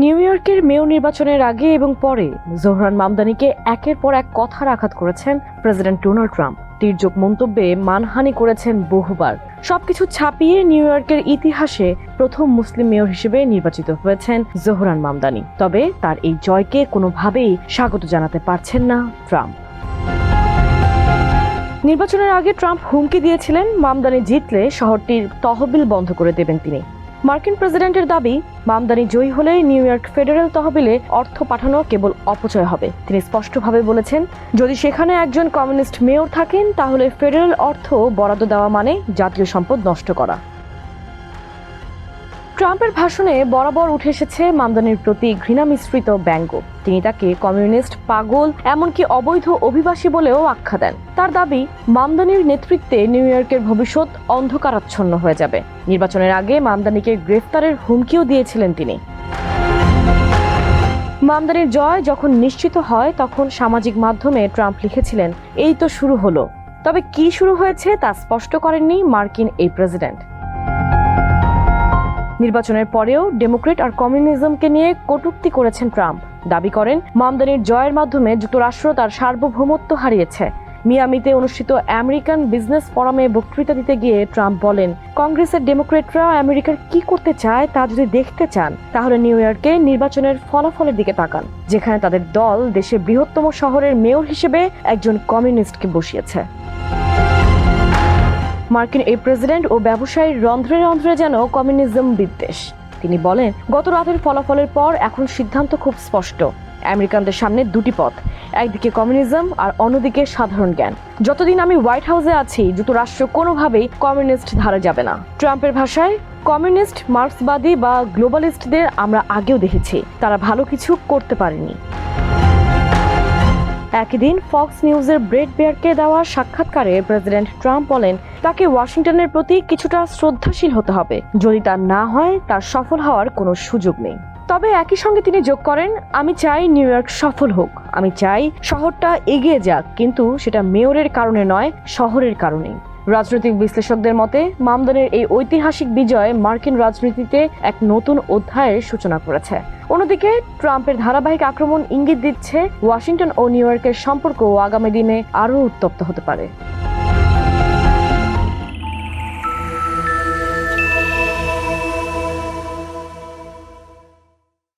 New ইয়র্কের mayor নির্বাচনের আগে এবং পরে জোহরান মামদানিকে একের পর এক কথার আঘাত করেছেন প্রেসিডেন্ট ডোনাল্ড ট্রাম্প। তির্যক মন্তব্যে মানহানি করেছেন বহুবার। সবকিছু ছাপিয়ে নিউ ইয়র্কের ইতিহাসে প্রথম মুসলিম মেয়র হিসেবে নির্বাচিত হয়েছেন জোহরান মামদানি। তবে তার এই জয়কে কোনোভাবেই স্বাগত জানাতে পারছেন না ট্রাম্প। নির্বাচনের আগে ট্রাম্প হুমকি দিয়েছিলেন, মামদানি জিতলে শহরটির তহবিল বন্ধ করে দেবেন তিনি। মার্কিন প্রেসিডেন্টের দাবি মামদানি জয়ী হলে নিউ ইয়র্ক ফেডারেল তহবিলে অর্থ পাঠানো কেবল অপচয় হবে। তিনি স্পষ্টভাবে বলেছেন, যদি সেখানে একজন কমিউনিস্ট মেয়র থাকেন, তাহলে ফেডারেল অর্থ বরাদ্দ দেওয়া মানে জাতীয় সম্পদ নষ্ট করা। ট্রাম্পের ভাষণে বরাবর উঠে এসেছে মামদানির প্রতি ঘৃণা মিশ্রিত ব্যঙ্গ। তিনি তাকে কমিউনিস্ট, পাগল, এমনকি অবৈধ অভিবাসী বলেও আখ্যা দেন। তার দাবি, মামদানির নেতৃত্বে নিউ ইয়র্কের ভবিষ্যৎ অন্ধকারাচ্ছন্ন হয়ে যাবে। নির্বাচনের আগে মামদানিকে গ্রেফতারের হুমকিও দিয়েছিলেন তিনি। মামদানির জয় যখন নিশ্চিত হয়, তখন সামাজিক মাধ্যমে ট্রাম্প লিখেছিলেন, এই তো শুরু হলো। তবে কি শুরু হয়েছে তা স্পষ্ট করেননি মার্কিন এই প্রেসিডেন্ট। নির্বাচনের পরেও ডেমোক্রেট আর কমিউনিজমকে নিয়ে কটূক্তি করেছেন ট্রাম্প। দাবি করেন, মামদানির জয়ের মাধ্যমে যুক্তরাষ্ট্র তার সার্বভৌমত্ব হারিয়েছে। মিয়ামিতে অনুষ্ঠিত আমেরিকান বিজনেস ফোরামে বক্তৃতা দিতে গিয়ে ট্রাম্প বলেন, কংগ্রেসের ডেমোক্রেটরা আমেরিকার কি করতে চায় তা যদি দেখতে চান, তাহলে নিউ ইয়র্কে নির্বাচনের ফলাফলের দিকে তাকান, যেখানে তাদের দল দেশের বৃহত্তম শহরের মেয়র হিসেবে একজন কমিউনিস্টকে বসিয়েছে। মার্কিন এই প্রেসিডেন্ট ও ব্যবসায়ীর রন্ধ্রে রন্ধ্রে যেন কমিউনিজম বিদ্বেষ। তিনি বলেন, গত রাতের ফলাফলের পর এখন সিদ্ধান্ত খুব স্পষ্ট। আমেরিকানদের সামনে দুটি পথ, একদিকে কমিউনিজম আর অন্যদিকে সাধারণ জ্ঞান। যতদিন আমি হোয়াইট হাউসে আছি, যুক্তরাষ্ট্র কোনোভাবেই কমিউনিস্ট ধারা যাবে না। ট্রাম্পের ভাষায়, কমিউনিস্ট মার্ক্সবাদী বা গ্লোবালিস্টদের আমরা আগেও দেখেছি। তারা ভালো কিছু করতে পারেনি। একই দিন ফক্স নিউজের ব্রেড বেয়ারকে দেওয়া সাক্ষাৎকারে প্রেসিডেন্ট ট্রাম্প বলেন, তাকে ওয়াশিংটনের প্রতি কিছুটা শ্রদ্ধাশীল হতে হবে। যদি তা না হয়, তার সফল হওয়ার কোনো সুযোগ নেই। তবে একই সঙ্গে তিনি যোগ করেন, আমি চাই নিউ ইয়র্ক সফল হোক। আমি চাই শহরটা এগিয়ে যাক, কিন্তু সেটা মেয়রের কারণে নয়, শহরের কারণেই। রাজনৈতিক বিশ্লেষকদের মতে, মামদানের এই ঐতিহাসিক বিজয় মার্কিন রাজনীতিতে এক নতুন অধ্যায়ের সূচনা করেছে। অন্যদিকে, ট্রাম্পের ধারাবাহিক আক্রমণ ইঙ্গিত দিচ্ছে ওয়াশিংটন ও নিউ ইয়র্কের সম্পর্ক আগামী দিনে আরও উত্তপ্ত হতে পারে।